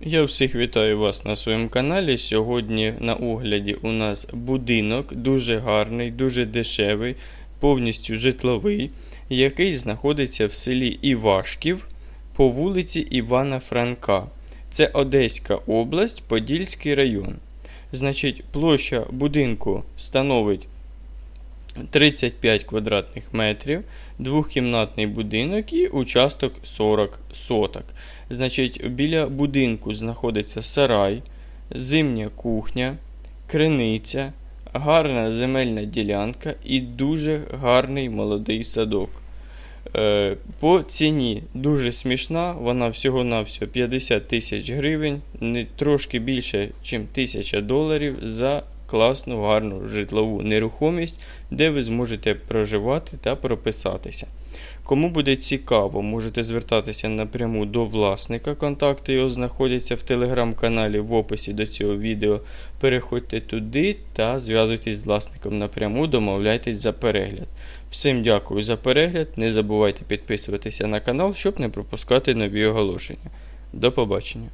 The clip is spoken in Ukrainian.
Я всіх вітаю вас на своєму каналі. Сьогодні на огляді у нас будинок дуже гарний, дуже дешевий, повністю житловий, який знаходиться в селі Івашків по вулиці Івана Франка. Це Одеська область, Подільський район. Значить, площа будинку становить 35 квадратних метрів, двохкімнатний будинок і участок 40 соток. Значить, біля будинку знаходиться сарай, зимня кухня, криниця, гарна земельна ділянка і дуже гарний молодий садок. Е, По ціні дуже смішна, вона всього-навсього 50 тисяч гривень, трошки більше, ніж 1000 доларів за класну гарну житлову нерухомість, де ви зможете проживати та прописатися. Кому буде цікаво, можете звертатися напряму до власника. Контакти його знаходяться в телеграм-каналі в описі до цього відео. Переходьте туди та зв'язуйтесь з власником напряму, домовляйтесь за перегляд. Всім дякую за перегляд. Не забувайте підписуватися на канал, щоб не пропускати нові оголошення. До побачення.